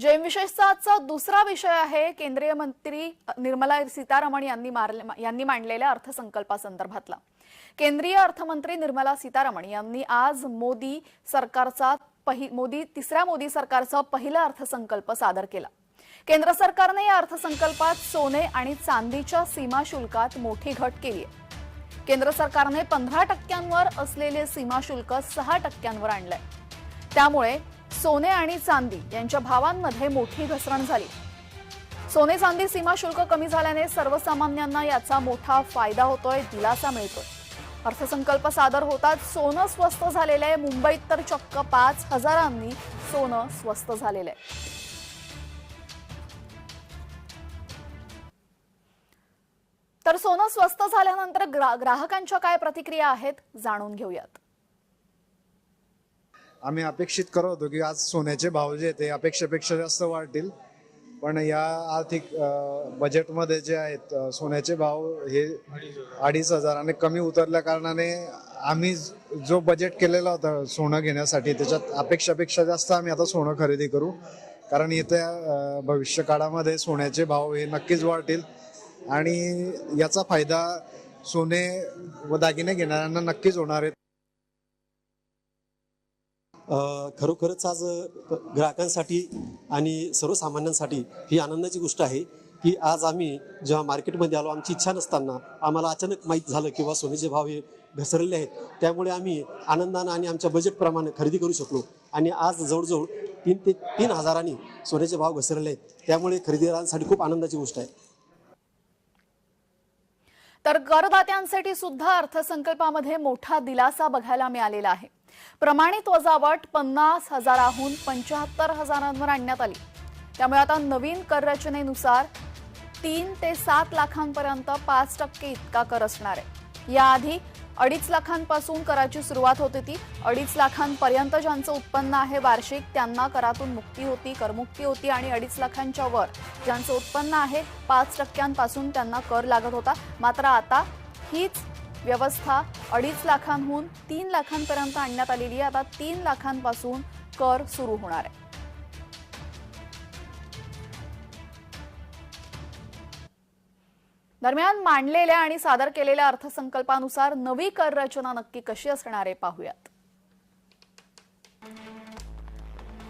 जैन विशेषचा आजचा दुसरा विषय आहे केंद्रीय मंत्री निर्मला सीतारामन यांनी यांनी मांडलेल्या अर्थसंकल्पासंदर्भातला. केंद्रीय अर्थमंत्री निर्मला सीतारामन यांनी आज मोदी सरकारचा पहि- मोदी तिसऱ्या मोदी सरकारचा पहिला अर्थसंकल्प सादर केला. केंद्र सरकारने या अर्थसंकल्पात सोने आणि चांदीच्या सीमा शुल्कात मोठी घट केली आहे. केंद्र सरकारने पंधरा टक्क्यांवर असलेले सीमा शुल्क सहा टक्क्यांवर आणलंय. त्यामुळे सोने आणि चांदी यांच्या भावांमध्ये मोठी घसरण झाली. सोने चांदी सीमा शुल्क कमी झाल्याने सर्वसामान्यांना याचा मोठा फायदा होतोय दिलासा मिळतोय. अर्थसंकल्प सादर होताच सोनं स्वस्त झालेलं आहे मुंबईत तर चक्क पाच हजारांनी सोनं स्वस्त झालेलं आहे तर सोनं स्वस्त झाल्यानंतर ग्रा- ग्राहकांच्या काय प्रतिक्रिया आहेत जाणून घेऊयात. आम्ही अपेक्षित करत होतो की आज सोन्याचे भाव जे ते अपेक्षेपेक्षा जास्त वाढतील. पण या आर्थिक बजेटमध्ये जे आहेत सोन्याचे भाव हे अडीच हजार आणि कमी उतरल्या कारणाने आम्ही जो बजेट केलेला होता सोनं घेण्यासाठी त्याच्यात अपेक्षापेक्षा जास्त आम्ही आता सोनं खरेदी करू. कारण येत्या भविष्य काळामध्ये सोन्याचे भाव हे नक्कीच वाढतील. आणि याचा फायदा सोने व दागिने घेणाऱ्यांना नक्कीच होणार आहे. खरोखरच आज ग्राहकांसाठी आणि सर्वसामान्यांसाठी ही आनंदाची गोष्ट आहे की आज आम्ही जेव्हा मार्केटमध्ये आलो आमची इच्छा नसताना आम्हाला अचानक माहीत झालं किंवा सोन्याचे भाव हे घसरलेले आहेत. त्यामुळे आम्ही आनंदानं आणि आमच्या बजेटप्रमाणे खरेदी करू शकलो. आणि आज जवळजवळ तीन ते तीन हजारांनी सोन्याचे भाव घसरले आहेत. त्यामुळे खरेदीदारांसाठी खूप आनंदाची गोष्ट आहे. तर करदात्यांसाठी सुद्धा अर्थसंकल्पामध्ये मोठा दिलासा बघायला मिळालेला आहे. प्रमाणित वजावट पन्नास हजाराहून पंच्याहत्तर हजारांवर आणण्यात आली. त्यामुळे आता नवीन कर रचनेनुसार तीन ते सात लाखांपर्यंत पाच टक्के इतका कर असणार आहे. याआधी अडीच लाखांपासून कराची सुरुवात होती ती अडीच लाखांपर्यंत ज्यांचं उत्पन्न आहे वार्षिक त्यांना करातून मुक्ती होती करमुक्ती होती आणि अडीच लाखांच्या वर ज्यांचं उत्पन्न आहे पाच टक्क्यांपासून त्यांना कर लागत होता. मात्र आता हीच व्यवस्था अडीच लाखांहून तीन लाखांपर्यंत आणण्यात आलेली आहे. आता तीन लाखांपासून कर सुरू होणार आहे. दरम्यान मांडलेल्या आणि सादर केलेल्या अर्थसंकल्पानुसार नवी कर रचना नक्की कशी असणार आहे पाहूयात.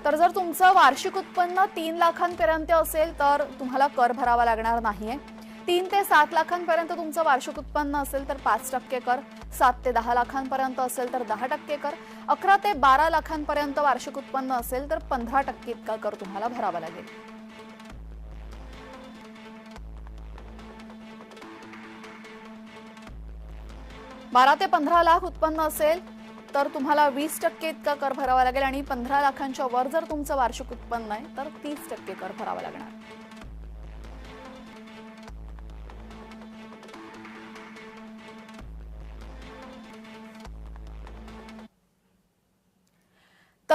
तर जर तुमचं वार्षिक उत्पन्न तीन लाखांपर्यंत असेल तर तुम्हाला कर भरावा लागणार नाहीये. तीन ते सात लाखांपर्यंत तुमचं वार्षिक उत्पन्न असेल तर पाच टक्के कर सात ते दहा लाखांपर्यंत असेल तर दहा टक्के कर अकरा ते बारा लाखांपर्यंत वार्षिक उत्पन्न असेल तर पंधरा टक्के इतका कर तुम्हाला भरावा लागेल. बारा ते पंधरा लाख उत्पन्न असेल तर तुम्हाला वीस टक्के इतका कर भरावा लागेल आणि पंधरा लाखांच्या वर जर तुमचं वार्षिक उत्पन्न आहे तर तीस टक्के कर भरावा लागणार.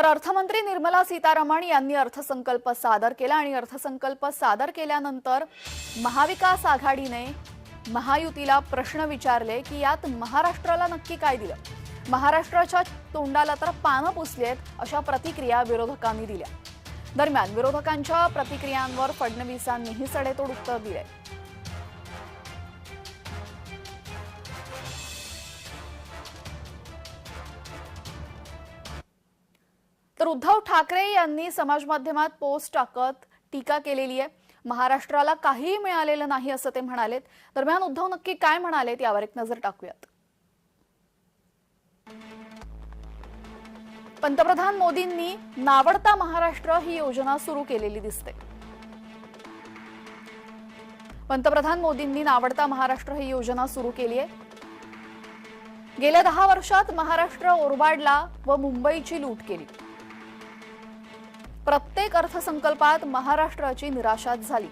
तर अर्थमंत्री निर्मला सीतारामन यांनी अर्थसंकल्प सादर केला आणि अर्थसंकल्प सादर केल्यानंतर महाविकास आघाडीने महायुतीला प्रश्न विचारले की यात महाराष्ट्राला नक्की काय दिलं? महाराष्ट्राच्या तोंडाला तर पानं पुसली आहेत अशा प्रतिक्रिया विरोधकांनी दिल्या. दरम्यान विरोधकांच्या प्रतिक्रियांवर फडणवीसांनीही सडेतोड उत्तर दिले तर उद्धव ठाकरे यांनी समाज माध्यमात पोस्ट टाकत टीका केलेली आहे. महाराष्ट्राला काहीही मिळालेलं नाही असं ते म्हणालेत. दरम्यान उद्धव नक्की काय म्हणालेत यावर एक नजर टाकूयात. पंतप्रधान मोदींनी नावडता महाराष्ट्र ही योजना सुरू केलेली दिसते. पंतप्रधान मोदींनी नावडता महाराष्ट्र ही योजना सुरू केली आहे. गेल्या दहा वर्षात महाराष्ट्र ओरबाडला व मुंबईची लूट केली. प्रत्येक अर्थसंकल्पात महाराष्ट्राची निराशाच झाली.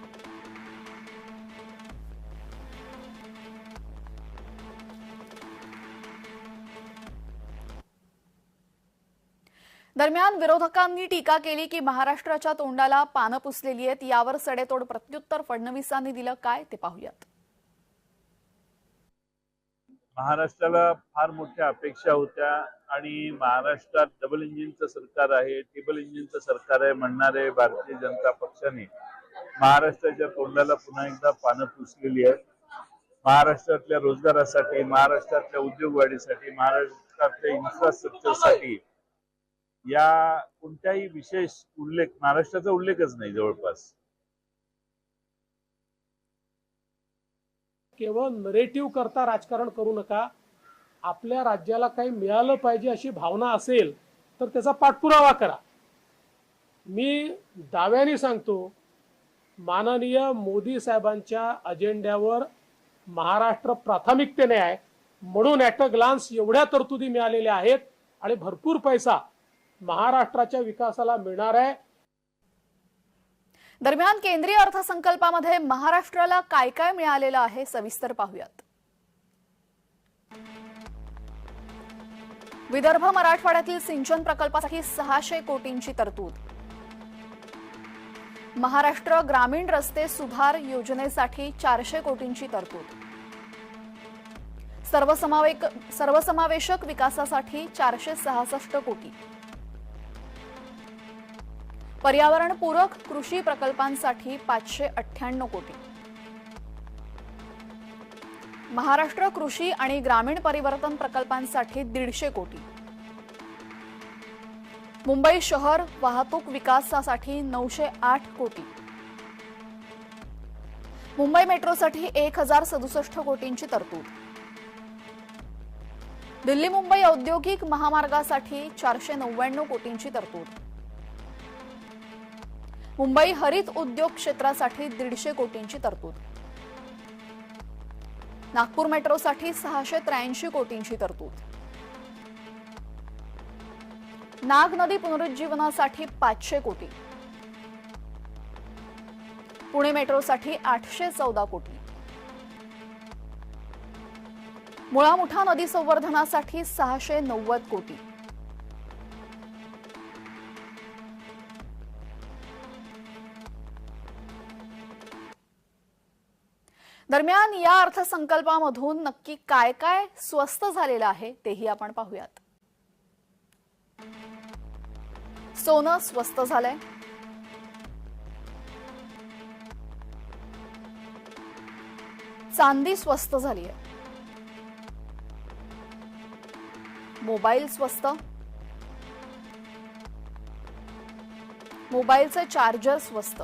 दरम्यान विरोधकांनी टीका केली की महाराष्ट्राच्या तोंडाला पानं पुसलेली आहेत. यावर सडेतोड प्रत्युत्तर फडणवीसांनी दिलं. काय ते पाहूयात. महाराष्ट्राला फार मोठ्या अपेक्षा होत्या आणि महाराष्ट्रात डबल इंजिनचं सरकार आहे ट्रिपल इंजिनचं सरकार आहे म्हणणारे भारतीय जनता पक्षाने महाराष्ट्राच्या तोंडाला पुन्हा एकदा पानं पुसलेली आहेत. महाराष्ट्रातल्या रोजगारासाठी महाराष्ट्रातल्या उद्योग वाढीसाठी महाराष्ट्रातल्या इन्फ्रास्ट्रक्चरसाठी या कोणत्याही विशेष उल्लेख महाराष्ट्राचा उल्लेखच नाही जवळपास. केवळ नरेटिव्ह करता राजकारण करू नका. आपल्या राज्याला काही मिळालं पाहिजे अशी भावना असेल तर त्याचा पाठपुरावा करा. मी दाव्याने सांगतो माननीय मोदी साहेबांच्या अजेंड्यावर महाराष्ट्र प्राथमिकतेने आहे. म्हणून ॲट अ ग्लान्स एवढ्या तरतुदी मिळालेल्या आहेत आणि भरपूर पैसा महाराष्ट्राच्या विकासाला मिळणार आहे. दरम्यान केंद्रीय अर्थसंकल्पामध्ये महाराष्ट्राला काय काय मिळालेलं आहे सविस्तर पाहूयात. विदर्भ मराठवाड्यातील सिंचन प्रकल्पासाठी सहाशे कोटींची तरतूद. महाराष्ट्र ग्रामीण रस्ते सुधार योजनेसाठी चारशे कोटींची तरतूद. सर्वसमावेक सर्वसमावेशक विकासासाठी चारशे सहासष्ट कोटी. पर्यावरणपूरक कृषी प्रकल्पांसाठी पाचशे अठ्ठ्याण्णव कोटी. महाराष्ट्र कृषी आणि ग्रामीण परिवर्तन प्रकल्पांसाठी दीडशे कोटी. मुंबई शहर वाहतूक विकासासाठी नऊशे आठ कोटी. मुंबई मेट्रोसाठी एक हजार सदुसष्ट कोटींची तरतूद. दिल्ली मुंबई औद्योगिक महामार्गासाठी चारशे नव्याण्णव कोटींची तरतूद. मुंबई हरित उद्योग क्षेत्रासाठी दीडशे कोटींची तरतूद. नागपूर मेट्रोसाठी सहाशे त्र्याऐंशी कोटींची तरतूद. नाग नदी पुनरुज्जीवनासाठी पाचशे कोटी. पुणे मेट्रोसाठी आठशे चौदा कोटी. मुळा मुठा नदी संवर्धनासाठी सहाशे नव्वद कोटी. दरम्यान या अर्थसंकल्पामधून नक्की काय काय स्वस्त झालेलं आहे तेही आपण पाहूयात. सोनं स्वस्त झालंय. चांदी स्वस्त झाली आहे मोबाईल स्वस्त मोबाईलचे चार्जर स्वस्त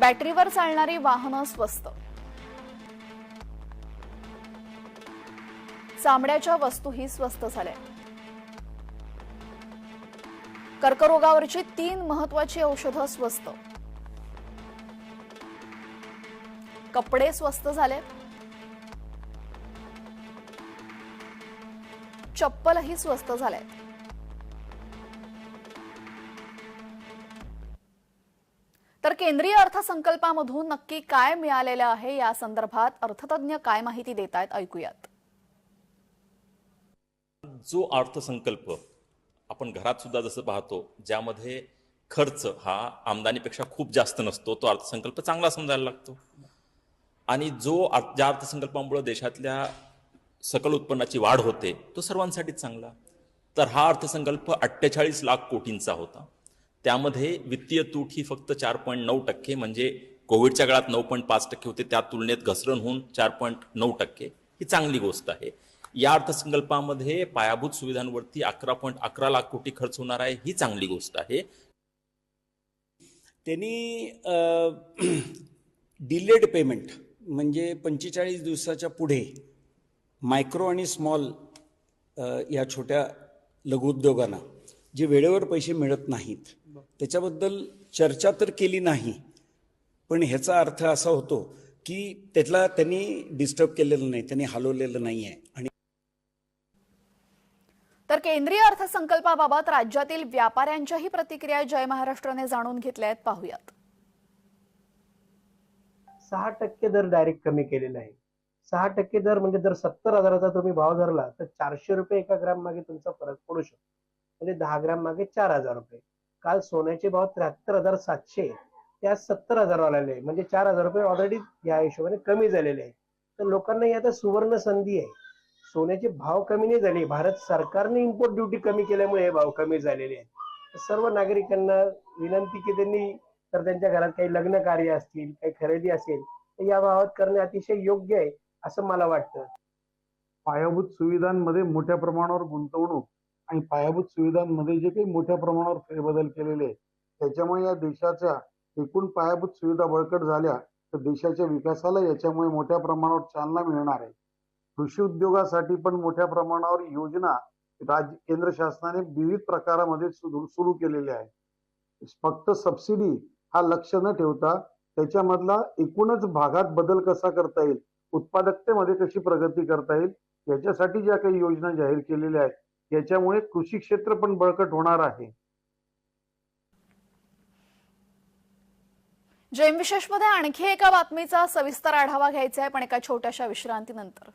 बॅटरीवर चालणारी वाहनं स्वस्त. चामड्याच्या वस्तूही स्वस्त झाल्या. कर्करोगावरची तीन महत्वाची औषधं स्वस्त. कपडे स्वस्त झाले चप्पलही स्वस्त झाल्यात केंद्रीय अर्थसंकल्पामधून नक्की काय मिळालेलं आहे या संदर्भात अर्थतज्ञ काय माहिती देत आहेत ऐकूयात. जो अर्थसंकल्प आपण घरात सुद्धा जसं पाहतो ज्यामध्ये खर्च हा आमदानीपेक्षा खूप जास्त नसतो तो अर्थसंकल्प चांगला समजायला लागतो. आणि जो ज्या अर्थसंकल्पामुळे देशातल्या सकल उत्पन्नाची वाढ होते तो सर्वांसाठीच चांगला. तर हा अर्थसंकल्प अठ्ठेचाळीस लाख कोटींचा होता. त्यामध्ये वित्तीय तूट ही फक्त चार पॉईंट नऊ टक्के म्हणजे कोविडच्या काळात नऊ पॉईंट पाच टक्के होते त्या तुलनेत घसरण होऊन चार पॉईंट नऊ टक्के. ही चांगली गोष्ट आहे. या अर्थसंकल्पामध्ये पायाभूत सुविधांवरती अकरा पॉईंट अकरा लाख कोटी खर्च होणार आहे ही चांगली गोष्ट आहे. त्यांनी डिलेड पेमेंट म्हणजे पंचेचाळीस दिवसाच्या पुढे मायक्रो आणि स्मॉल या छोट्या लघुउद्योगांना जे वेळेवर पैसे मिळत नाहीत त्याच्याबद्दल चर्चा तर केली नाही पण ह्याचा अर्थ असा होतो की त्यातला त्यांनी डिस्टर्ब केलेलं नाही त्यांनी हलवलेलं नाही आहे आणि तर केंद्रीय अर्थसंकल्पाबाबत राज्यातील व्यापाऱ्यांच्याही प्रतिक्रिया जय महाराष्ट्राने जाणून घेतल्या आहेत. पाहूयात. सहा टक्के दर डायरेक्ट कमी केलेला आहे सहा टक्के दर म्हणजे जर सत्तर हजाराचा तुम्ही भाव धरला तर चारशे रुपये एका ग्राम मागे तुमचा फरक पडू शकतो. म्हणजे दहा ग्राम मागे चार हजार रुपये. काल सोन्याचे भाव त्र्याहत्तर हजार सातशे त्या सत्तर हजार आलेले म्हणजे चार हजार रुपये ऑलरेडी या हिशोबाने कमी झालेले आहे तर लोकांना ही आता सुवर्ण संधी आहे. सोन्याचे भाव कमी नाही झाले. भारत सरकारने इम्पोर्ट ड्युटी कमी केल्यामुळे हे भाव कमी झालेले आहेत. सर्व नागरिकांना विनंती की त्यांनी तर त्यांच्या घरात काही लग्न कार्य असतील काही खरेदी असेल तर या भावात करणे अतिशय योग्य आहे असं मला वाटतं. पायाभूत सुविधांमध्ये मोठ्या प्रमाणावर गुंतवणूक आणि पायाभूत सुविधांमध्ये जे काही मोठ्या प्रमाणावर फेरबदल केलेले आहेत त्याच्यामुळे या देशाच्या एकूण पायाभूत सुविधा बळकट झाल्या तर देशाच्या विकासाला याच्यामुळे मोठ्या प्रमाणावर चालना मिळणार आहे. कृषी उद्योगासाठी पण मोठ्या प्रमाणावर योजना राज्य केंद्र शासनाने विविध प्रकारामध्ये सुरू सुरू केलेल्या आहे फक्त सबसिडी हा लक्ष न ठेवता त्याच्यामधला एकूणच भागात बदल कसा करता येईल उत्पादकतेमध्ये कशी प्रगती करता येईल याच्यासाठी ज्या काही योजना जाहीर केलेल्या आहेत याच्यामुळे कृषी क्षेत्र पण बळकट होणार आहे. जैन विशेषमध्ये आणखी एका बातमीचा सविस्तर आढावा घ्यायचा आहे पण एका छोट्याशा विश्रांतीनंतर.